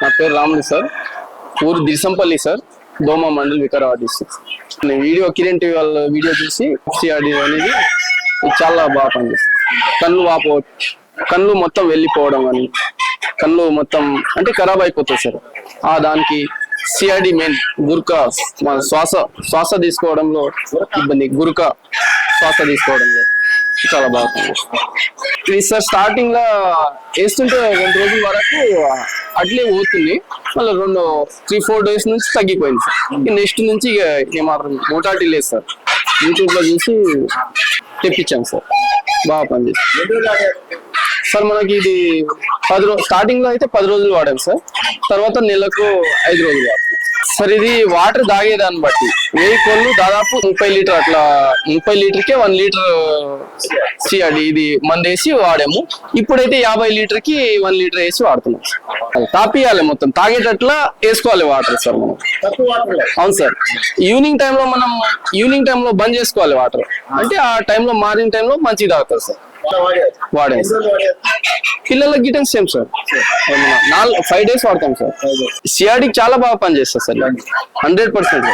నా పేరు రాములు సార్. ఊరు దిర్సంపల్లి సార్. దోమ మండల్ వికారాబాద్ డిస్ట్రిక్ట్ నేను వీడియో కిరణ్ టీవీ వాళ్ళ వీడియో చూసి సిఆర్డి అనేది చాలా బాగా పనిచేస్తుంది. కళ్ళు వాపో కళ్ళు మొత్తం వెళ్ళిపోవడం అని కళ్ళు మొత్తం అంటే ఖరాబ్ అయిపోతుంది సార్. ఆ దానికి సిఆర్డి మెయిన్ గుర్కా మన శ్వాస శ్వాస తీసుకోవడంలో ఇబ్బంది. గురుక శ్వాస తీసుకోవడంలో చాలా బాగా పనిచేస్తుంది. ఇది సార్ స్టార్టింగ్లో వేస్తుంటే రెండు రోజుల వరకు అట్లే పోతుంది. మళ్ళీ రెండు త్రీ ఫోర్ డేస్ నుంచి తగ్గిపోయింది సార్. నెక్స్ట్ నుంచి ఇక ఏమాత్రం మోటాలిటీ లేదు సార్. యూట్యూబ్లో చూసి తెప్పించాం సార్. బాగా పనిచేస్తుంది సార్ మనకి ఇది పది రోజు స్టార్టింగ్లో అయితే పది రోజులు వాడాం సార్. తర్వాత నెలకు ఐదు రోజులు వాడాం. సార్ ఇది వాటర్ తాగేదాన్ని బట్టి. వెయ్యి కోళ్ళు దాదాపు ముప్పై లీటర్ అట్లా ముప్పై లీటర్కే వన్ లీటర్ చేయాలి ఇది మందేసి వేసి వాడాము. ఇప్పుడైతే యాభై లీటర్కి వన్ లీటర్ వేసి వాడుతున్నాం తాపియాలి మొత్తం. తాగేటట్లా వేసుకోవాలి వాటర్ సార్ మనం. అవును సార్. ఈవినింగ్ టైంలో మనం ఈవినింగ్ టైంలో బంద్ చేసుకోవాలి వాటర్ అంటే ఆ టైంలో మార్నింగ్ టైంలో మంచిగా తాగుతారు సార్. వాడాం సార్ పిల్లలకి గిటం సేమ్ సార్. నాలుగు ఫైవ్ డేస్ వాడతాం సార్. సిఆర్డీకి చాలా బాగా పనిచేస్తుంది సార్. Hundred percent